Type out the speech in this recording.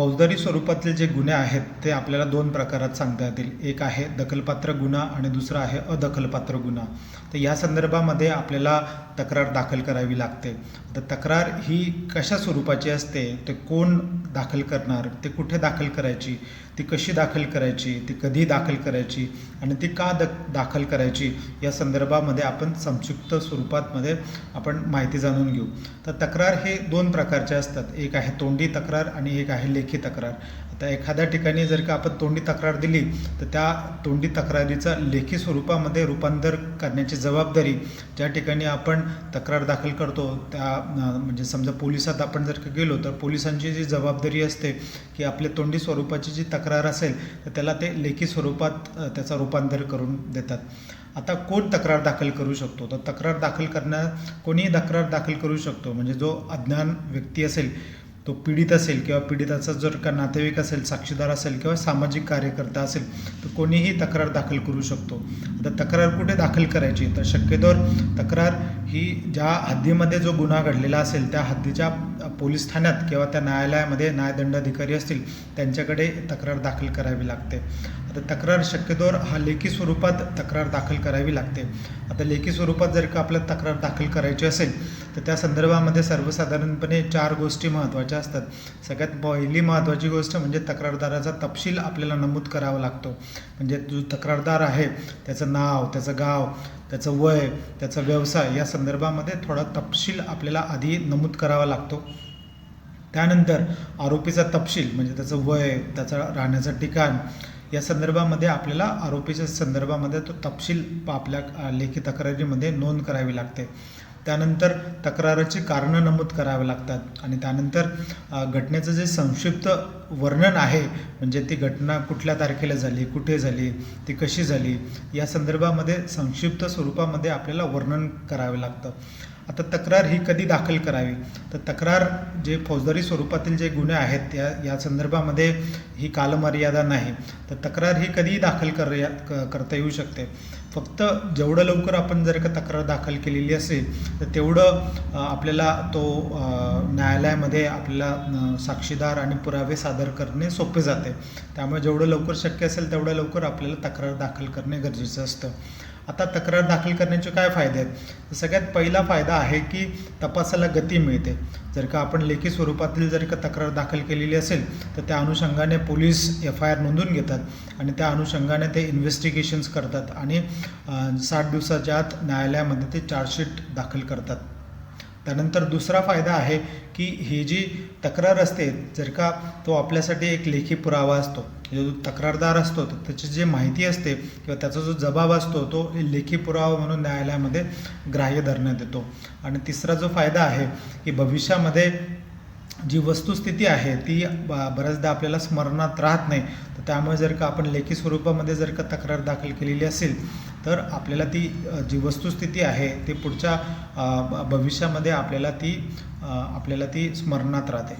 फौजदारी स्वरूपातले जे गुन्हे आहेत ते आपल्याला दोन प्रकारात सांगता येतील. एक आहे दखलपात्र गुन्हा आणि दुसरा आहे अदखलपात्र गुन्हा. तर या संदर्भामध्ये आपल्याला तक्रार दाखल करावी लागते. तर तक्रार ही कशा स्वरूपाची असते? ते कोण दाखल करणार? ते कुठे दाखल करायची? ती कशी दाखल करायची ती कधी दाखल करायची आणि ती का द दाखल करायची या संदर्भामध्ये आपण संक्षिप्त स्वरूपातमध्ये आपण माहिती जाणून घेऊ. तर तक्रार हे दोन प्रकारचे असतात. एक आहे तोंडी तक्रार आणि एक आहे लेखी तक्रार. आता एखाद्या ठिकाणी जर का आपण तोंडी तक्रार दिली तर त्या तोंडी तक्रारीचं लेखी स्वरूपामध्ये रूपांतर करण्याची जबाबदारी ज्या ठिकाणी आपण तक्रार दाखल करतो त्या म्हणजे समजा पोलिसात आपण जर का गेलो तर पोलिसांची जी जबाबदारी असते की आपल्या तोंडी स्वरूपाची जी तक्रार तक्रार असेल तर त्याला ते लेखी स्वरूपात त्याचा रूपांतर करून देतात. आता कोण तक्रार दाखल करू शकतो? तर तक्रार दाखल करण्या कोणीही तक्रार दाखल करू शकतो. म्हणजे जो अज्ञान व्यक्ती असेल तो पीडित असेल किंवा पीडिताचा जर का नातेवाईक असेल साक्षीदार असेल किंवा सामाजिक कार्यकर्ता असेल तर कोणीही तक्रार दाखल करू शकतो. आता तक्रार कुठे दाखल करायची? तर शक्यतोवर तक्रार ही ज्या हद्दीमध्ये जो गुन्हा घडलेला असेल त्या हद्दीच्या पोलीस ठाण्यात किंवा त्या न्यायालयामध्ये न्यायदंडाधिकारी असतील त्यांच्याकडे तक्रार दाखल करावी लागते. आता तक्रार शक्यतोवर हा लेखी स्वरूपात तक्रार दाखल करावी लागते. आता लेखी स्वरूपात जर का आपल्याला तक्रार दाखल करायची असेल तर त्या संदर्भामध्ये सर्वसाधारणपणे चार गोष्टी महत्त्वाच्या असतात. सगळ्यात पहिली महत्त्वाची गोष्ट म्हणजे तक्रारदाराचा तपशील आपल्याला नमूद करावा लागतो. म्हणजे जो तक्रारदार आहे त्याचं नाव त्याचं गाव त्याचं वय त्याचा व्यवसाय या संदर्भामध्ये थोडा तपशील आपल्याला आधी नमूद करावा लागतो. त्यानंतर आरोपीचा तपशील म्हणजे त्याचं वय त्याचं राहण्याचं ठिकाण या संदर्भामध्ये आपल्याला आरोपीच्या संदर्भामध्ये तो तपशील आपल्या लेखी तक्रारीमध्ये नोंद करावी लागते. त्यानंतर तक्राराची कारणं नमूद करावी लागतात. आणि त्यानंतर घटनेचं जे संक्षिप्त वर्णन आहे म्हणजे ती घटना कुठल्या तारखेला झाली कुठे झाली ती कशी झाली या संदर्भामध्ये संक्षिप्त स्वरूपामध्ये आपल्याला वर्णन करावे लागतं. आता तक्रार ही कधी दाखल करावी? तर तक्रार जे फौजदारी स्वरूपातील जे गुन्हे आहेत त्या या संदर्भामध्ये ही कालमर्यादा नाही. तर तक्रार ही कधीही दाखल कर क- करता येऊ शकते. फक्त जेवढं लवकर आपण जर का तक्रार दाखल केलेली असेल तर तेवढं आपल्याला तो न्यायालयामध्ये आपल्याला साक्षीदार आणि पुरावे सादर करणे सोपे जाते. त्यामुळे जेवढं लवकर शक्य असेल तेवढं लवकर आपल्याला तक्रार दाखल करणे गरजेचं असतं. आता तक्रार दाखल करण्याचे काय फायदे आहेत? सगळ्यात पहिला फायदा आहे की तपासाला गती मिळते. जर का आपण लेखी स्वरूपातील जर का तक्रार दाखल केलेली असेल तर त्या अनुषंगाने पोलीस एफ आय आर नोंदून घेतात आणि त्या अनुषंगाने ते इन्व्हेस्टिगेशन्स करतात आणि साठ दिवसाच्या आत न्यायालयामध्ये ते चार्जशीट दाखल करतात. त्यानंतर दुसरा फायदा आहे की ही जी तक्रार असते जर का तो आपल्यासाठी एक लेखी पुरावा असतो जो तक्रारदार असतो तर त्याची जी माहिती असते किंवा त्याचा जो जबाब असतो तो लेखी पुरावा म्हणून न्यायालयामध्ये ग्राह्य धरण्यात येतो. आणि तिसरा जो फायदा आहे की भविष्यामध्ये जी वस्तुस्थिती आहे ती ब- बऱ्याचदा आपल्याला स्मरणात राहत नाही. तर त्यामुळे जर का आपण लेखी स्वरूपामध्ये जर का तक्रार दाखल केलेली असेल तर आपल्याला ती जी वस्तुस्थिती आहे ती पुढच्या भविष्यामध्ये आपल्याला ती आपल्याला ती स्मरणात राहते.